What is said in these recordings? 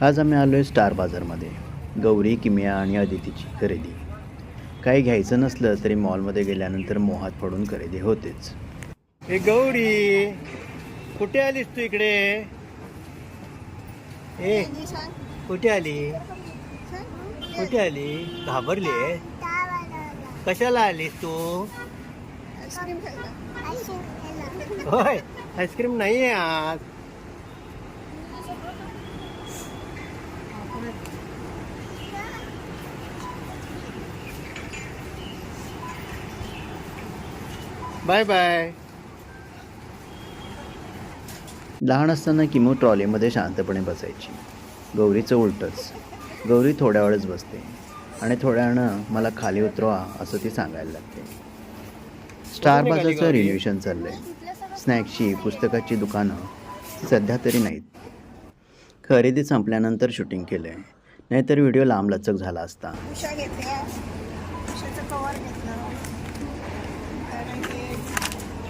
आज आम्ही आलो आहे स्टार बाजारमध्ये. गौरी किमिया आणि अदितीची खरेदी. काही घ्यायचं नसलं तरी मॉलमध्ये गेल्यानंतर मोहात पडून खरेदी होतेच. हे गौरी कुठे आलीस तू इकडे? ए कुठे आली? कुठे आली? घाबरली आहे? कशाला आलीस तू? होय आईस्क्रीम नाही आहे आज. Bye bye. लहान असताना किमो ट्रॉलीमध्ये शांतपणे बसायची. गौरीचं उलटच. गौरी थोड्या वेळच बसते. आणि थोड्या वेळानं मला खाली उतरवा असं ती सांगायला लागते. स्टार बाजारचं रिन्युएशन चाललंय. स्नॅक्सची पुस्तकाची दुकानं सध्या तरी नाहीत. खरेदी संपल्यानंतर शूटिंग केलं आहे नाहीतर व्हिडिओ लांब लचक झाला असता.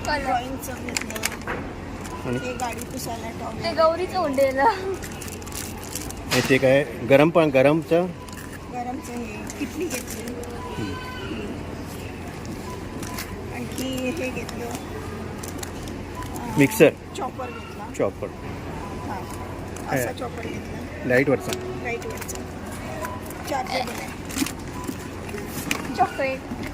ड्रॉइंगचं घेतलं हे गाडी पुसायला ते गौरीचं उंडेला ते काय गरम पण गरमचं? गरमचं हे किटली घेतली. आणखी हे घेतलं. मिक्सर चॉपर घेतला. चॉपर हा असा चॉपर घेतला. लाईटवरचा चॉकलेट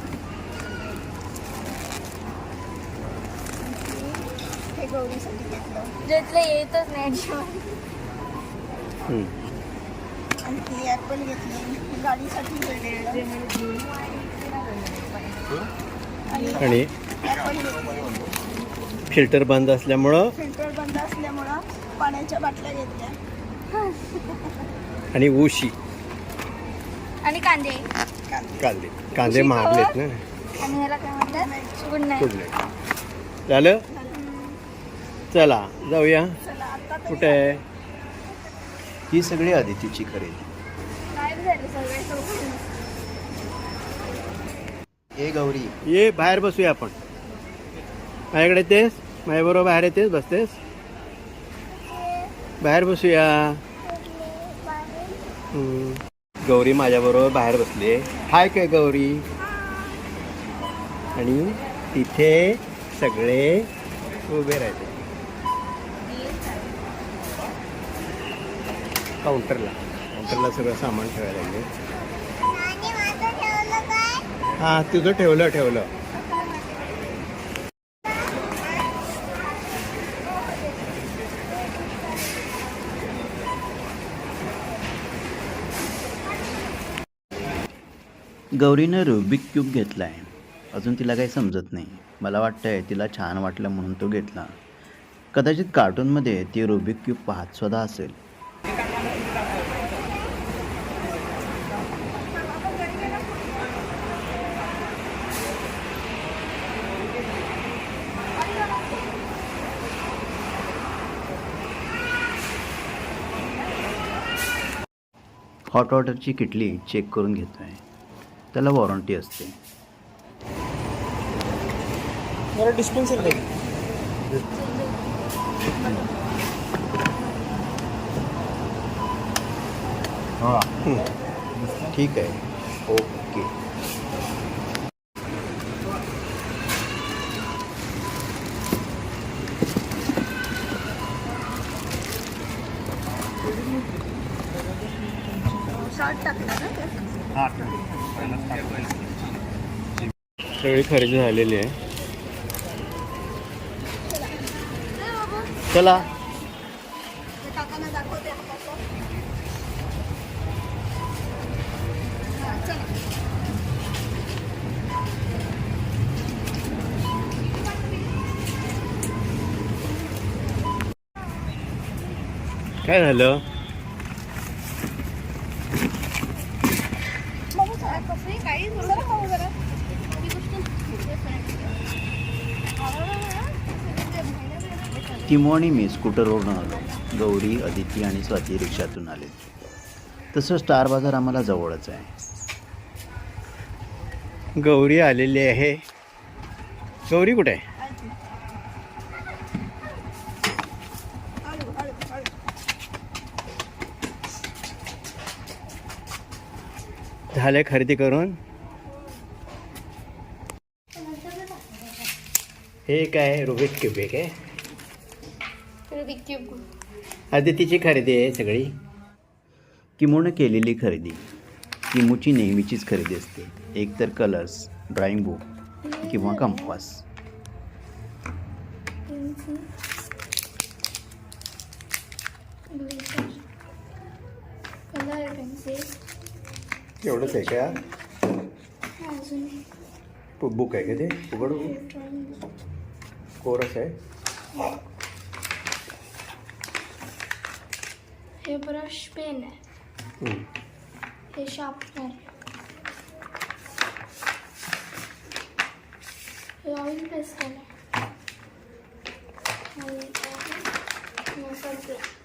हे गौरीसाठी घेतलं. ज्यातलं येतच नाही ॲपल घेतली. गाडीसाठी आणि आणि? फिल्टर बंद असल्यामुळं? फिल्टर बंद असल्यामुळं पाण्याच्या बाटल्या घेतल्या. आणि उशी. आणि कांदे. कांदे. कांदे. कांदे महागलेत ना. आणि ह्याला काय म्हणतात? Good night. झालं? चला जाऊया. चला आता तरी कुठे आहे? ही सगळी अदितीची खरेदी काय झाले सगळे सोबत? ए गौरी. ये बाहेर बसूया आपण. माझ्याकडे येतेस? माझ्याबरोबर बाहेर येतेस? बसतेस? बाहेर बसूया. गौरी माझ्याबरोबर बाहेर बसली हाय काय गौरी? आणि तिथे सगळे उभे राहते काउंटरला. काउंटरला सगळं सामान ठेवायला लागले. हा तुझं ठेवलं ठेवलं. गौरीनं रुबिक क्यूब घेतला आहे अजून तिला काही समजत नाही. मला वाटतंय तिला छान वाटलं म्हणून तो घेतला. कदाचित कार्टूनमध्ये ती रुबिक क्यूब पाहत सुद्धा असेल. हॉट वॉटरची किटली चेक करून घेतो आहे त्याला वॉरंटी असते. मला डिस्पेन्सर दे. ठीक आहे. ओके. शॉर्ट ना? सगळी खरेदी झालेली आहे. चला. काय झालं? कसंही मी स्कूटरवरून आलो. गौरी अदिती आणि स्वाती रिक्षातून आले. तसं स्टार बाजार आम्हाला जवळच आहे. गौरी आलेली आहे. गौरी कुठे आहे? झाले खरेदी करून? हे काय रुबिक क्यूब आहे काय? रुबिक क्यूब आदितीची खरेदी आहे सगळी. किमोनं केलेली खरेदी. किमूची नेहमीचीच खरेदी असते. एक तर कलर्स ड्रॉइंग बुक किंवा कंपास कलर पेन्सिल एवढंच आहे का? अजून. बुक आहे का ते? उघड ड्रॉइंग कोरस आहे हे ब्रश पेन आहे हे शार्पनर हे ऑइल पेस्टल आहे आणि हे मसाला